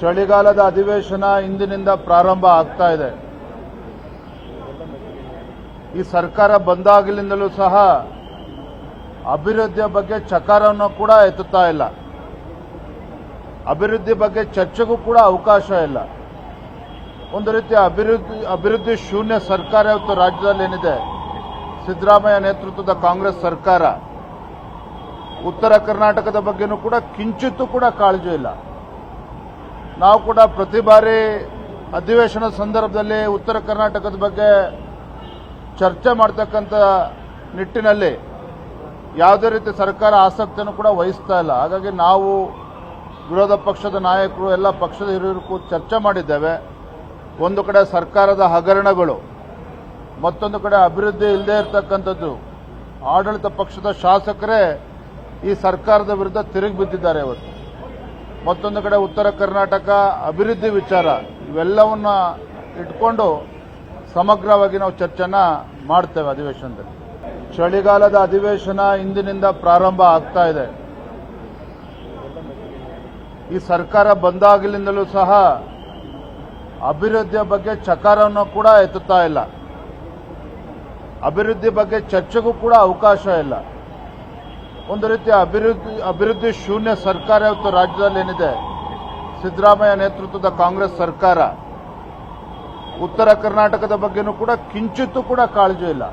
ಚಳಿಗಾಲದ ಅಧಿವೇಶನ ಇಂದಿನಿಂದ ಪ್ರಾರಂಭ ಆಗ್ತಾ ಇದೆ. ಈ ಸರ್ಕಾರ ಬಂದಾಗಲಿಂದಲೂ ಸಹ ಅಭಿವೃದ್ಧಿಯ ಬಗ್ಗೆ ಚಕಾರವನ್ನು ಕೂಡ ಎತ್ತುತ್ತಾ ಇಲ್ಲ. ಅಭಿವೃದ್ಧಿ ಬಗ್ಗೆ ಚರ್ಚೆಗೂ ಕೂಡ ಅವಕಾಶ ಇಲ್ಲ. ಒಂದು ರೀತಿಯ ಅಭಿವೃದ್ಧಿ ಅಭಿವೃದ್ಧಿ ಶೂನ್ಯ ಸರ್ಕಾರ ಇವತ್ತು ರಾಜ್ಯದಲ್ಲಿ ಏನಿದೆ? ಸಿದ್ದರಾಮಯ್ಯ ನೇತೃತ್ವದ ಕಾಂಗ್ರೆಸ್ ಸರ್ಕಾರ. ಉತ್ತರ ಕರ್ನಾಟಕದ ಬಗ್ಗೆನೂ ಕೂಡ ಕಿಂಚಿತ್ತೂ ಕೂಡ ಕಾಳಜಿ ಇಲ್ಲ. ನಾವು ಕೂಡ ಪ್ರತಿ ಬಾರಿ ಅಧಿವೇಶನದ ಸಂದರ್ಭದಲ್ಲಿ ಉತ್ತರ ಕರ್ನಾಟಕದ ಬಗ್ಗೆ ಚರ್ಚೆ ಮಾಡ್ತಕ್ಕಂಥ ನಿಟ್ಟಿನಲ್ಲಿ ಯಾವುದೇ ರೀತಿ ಸರ್ಕಾರ ಆಸಕ್ತಿಯನ್ನು ಕೂಡ ವಹಿಸ್ತಾ ಇಲ್ಲ. ಹಾಗಾಗಿ ನಾವು ವಿರೋಧ ಪಕ್ಷದ ನಾಯಕರು, ಎಲ್ಲ ಪಕ್ಷದ ಹಿರಿಯರು ಕೂಡ ಚರ್ಚೆ ಮಾಡಿದ್ದೇವೆ. ಒಂದು ಕಡೆ ಸರ್ಕಾರದ ಹಗರಣಗಳು, ಮತ್ತೊಂದು ಕಡೆ ಅಭಿವೃದ್ಧಿ ಇಲ್ಲದೆ ಇರತಕ್ಕಂಥದ್ದು. ಆಡಳಿತ ಪಕ್ಷದ ಶಾಸಕರೇ ಈ ಸರ್ಕಾರದ ವಿರುದ್ಧ ತಿರುಗಿ ಬಿದ್ದಿದ್ದಾರೆ ಇವತ್ತು. ಮತ್ತೊಂದು ಕಡೆ ಉತ್ತರ ಕರ್ನಾಟಕ ಅಭಿವೃದ್ಧಿ ವಿಚಾರ, ಇವೆಲ್ಲವನ್ನ ಇಟ್ಕೊಂಡು ಸಮಗ್ರವಾಗಿ ನಾವು ಚರ್ಚೆನ ಮಾಡ್ತೇವೆ ಅಧಿವೇಶನದಲ್ಲಿ. ಚಳಿಗಾಲದ ಅಧಿವೇಶನ ಇಂದಿನಿಂದ ಪ್ರಾರಂಭ ಆಗ್ತಾ ಇದೆ. ಈ ಸರ್ಕಾರ ಬಂದಾಗಲಿಂದಲೂ ಸಹ ಅಭಿವೃದ್ಧಿಯ ಬಗ್ಗೆ ಚಕಾರವನ್ನು ಕೂಡ ಎತ್ತುತ್ತಾ ಇಲ್ಲ. ಅಭಿವೃದ್ಧಿ ಬಗ್ಗೆ ಚರ್ಚೆಗೂ ಕೂಡ ಅವಕಾಶ ಇಲ್ಲ. ಒಂದು ರೀತಿಯ ಅಭಿವೃದ್ಧಿ ಅಭಿವೃದ್ಧಿ ಶೂನ್ಯ ಸರ್ಕಾರ ಇವತ್ತು ರಾಜ್ಯದಲ್ಲಿ ಏನಿದೆ? ಸಿದ್ದರಾಮಯ್ಯ ನೇತೃತ್ವದ ಕಾಂಗ್ರೆಸ್ ಸರ್ಕಾರ. ಉತ್ತರ ಕರ್ನಾಟಕದ ಬಗ್ಗೆನೂ ಕೂಡ ಕಿಂಚಿತ್ತೂ ಕೂಡ ಕಾಳಜಿ ಇಲ್ಲ.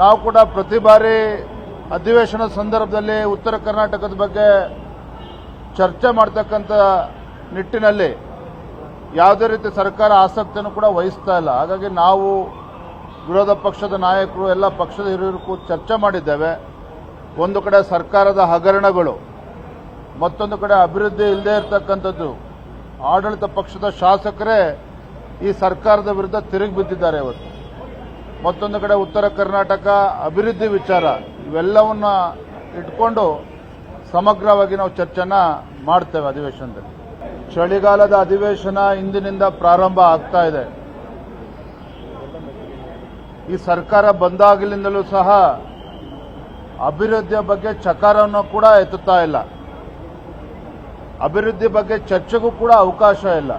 ನಾವು ಕೂಡ ಪ್ರತಿ ಬಾರಿ ಅಧಿವೇಶನ ಸಂದರ್ಭದಲ್ಲಿ ಉತ್ತರ ಕರ್ನಾಟಕದ ಬಗ್ಗೆ ಚರ್ಚೆ ಮಾಡ್ತಕ್ಕಂಥ ನಿಟ್ಟಿನಲ್ಲಿ ಯಾವುದೇ ರೀತಿ ಸರ್ಕಾರ ಆಸಕ್ತಿಯನ್ನು ಕೂಡ ವಹಿಸ್ತಾ ಇಲ್ಲ. ಹಾಗಾಗಿ ನಾವು ವಿರೋಧ ಪಕ್ಷದ ನಾಯಕರು, ಎಲ್ಲ ಪಕ್ಷದ ಹಿರಿಯರು ಚರ್ಚೆ ಮಾಡಿದ್ದೇವೆ. ಒಂದು ಕಡೆ ಸರ್ಕಾರದ ಹಗರಣಗಳು, ಮತ್ತೊಂದು ಕಡೆ ಅಭಿವೃದ್ಧಿ ಇಲ್ಲದೆ ಇರತಕ್ಕಂಥದ್ದು. ಆಡಳಿತ ಪಕ್ಷದ ಶಾಸಕರೇ ಈ ಸರ್ಕಾರದ ವಿರುದ್ಧ ತಿರುಗಿ ಬಿದ್ದಿದ್ದಾರೆ ಇವತ್ತು. ಮತ್ತೊಂದು ಕಡೆ ಉತ್ತರ ಕರ್ನಾಟಕ, ಅಭಿವೃದ್ಧಿ ವಿಚಾರ, ಇವೆಲ್ಲವನ್ನ ಇಟ್ಕೊಂಡು ಸಮಗ್ರವಾಗಿ ನಾವು ಚರ್ಚೆನ ಮಾಡ್ತೇವೆ ಅಧಿವೇಶನದಲ್ಲಿ. ಚಳಿಗಾಲದ ಅಧಿವೇಶನ ಇಂದಿನಿಂದ ಪ್ರಾರಂಭ ಆಗ್ತಾ ಇದೆ. ಈ ಸರ್ಕಾರ ಬಂದಾಗಲಿಂದಲೂ ಸಹ ಅಭಿವೃದ್ಧಿಯ ಬಗ್ಗೆ ಚಕಾರವನ್ನು ಕೂಡ ಎತ್ತುತ್ತಾ ಇಲ್ಲ. ಅಭಿವೃದ್ಧಿ ಬಗ್ಗೆ ಚರ್ಚೆಗೂ ಕೂಡ ಅವಕಾಶ ಇಲ್ಲ.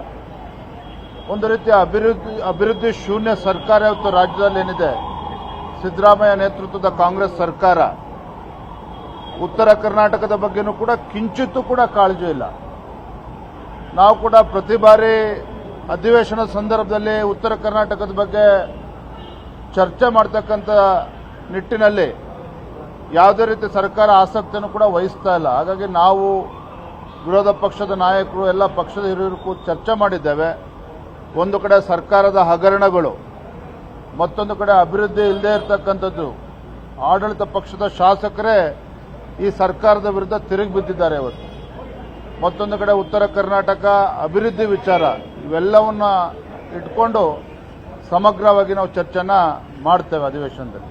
ಒಂದು ರೀತಿಯ ಅಭಿವೃದ್ಧಿ ಅಭಿವೃದ್ಧಿ ಶೂನ್ಯ ಸರ್ಕಾರ ಇವತ್ತು ರಾಜ್ಯದಲ್ಲಿ ಏನಿದೆ? ಸಿದ್ದರಾಮಯ್ಯ ನೇತೃತ್ವದ ಕಾಂಗ್ರೆಸ್ ಸರ್ಕಾರ. ಉತ್ತರ ಕರ್ನಾಟಕದ ಬಗ್ಗೆನೂ ಕೂಡ ಕಿಂಚಿತ್ತೂ ಕೂಡ ಕಾಳಜಿ ಇಲ್ಲ. ನಾವು ಕೂಡ ಪ್ರತಿ ಬಾರಿ ಅಧಿವೇಶನ ಸಂದರ್ಭದಲ್ಲಿ ಉತ್ತರ ಕರ್ನಾಟಕದ ಬಗ್ಗೆ ಚರ್ಚೆ ಮಾಡ್ತಕ್ಕಂಥ ನಿಟ್ಟಿನಲ್ಲಿ ಯಾವುದೇ ರೀತಿ ಸರ್ಕಾರ ಆಸಕ್ತಿಯನ್ನು ಕೂಡ ವಹಿಸ್ತಾ ಇಲ್ಲ. ಹಾಗಾಗಿ ನಾವು ವಿರೋಧ ಪಕ್ಷದ ನಾಯಕರು, ಎಲ್ಲ ಪಕ್ಷದ ಹಿರಿಯರು ಚರ್ಚೆ ಮಾಡಿದ್ದೇವೆ. ಒಂದು ಕಡೆ ಸರ್ಕಾರದ ಹಗರಣಗಳು, ಮತ್ತೊಂದು ಕಡೆ ಅಭಿವೃದ್ಧಿ ಇಲ್ಲದೇ ಇರತಕ್ಕಂಥದ್ದು. ಆಡಳಿತ ಪಕ್ಷದ ಶಾಸಕರೇ ಈ ಸರ್ಕಾರದ ವಿರುದ್ಧ ತಿರುಗಿ ಬಿದ್ದಿದ್ದಾರೆ ಇವತ್ತು. ಮತ್ತೊಂದು ಕಡೆ ಉತ್ತರ ಕರ್ನಾಟಕ, ಅಭಿವೃದ್ಧಿ ವಿಚಾರ, ಇವೆಲ್ಲವನ್ನ ಇಟ್ಕೊಂಡು ಸಮಗ್ರವಾಗಿ ನಾವು ಚರ್ಚೆನ ಮಾಡ್ತೇವೆ ಅಧಿವೇಶನದಲ್ಲಿ.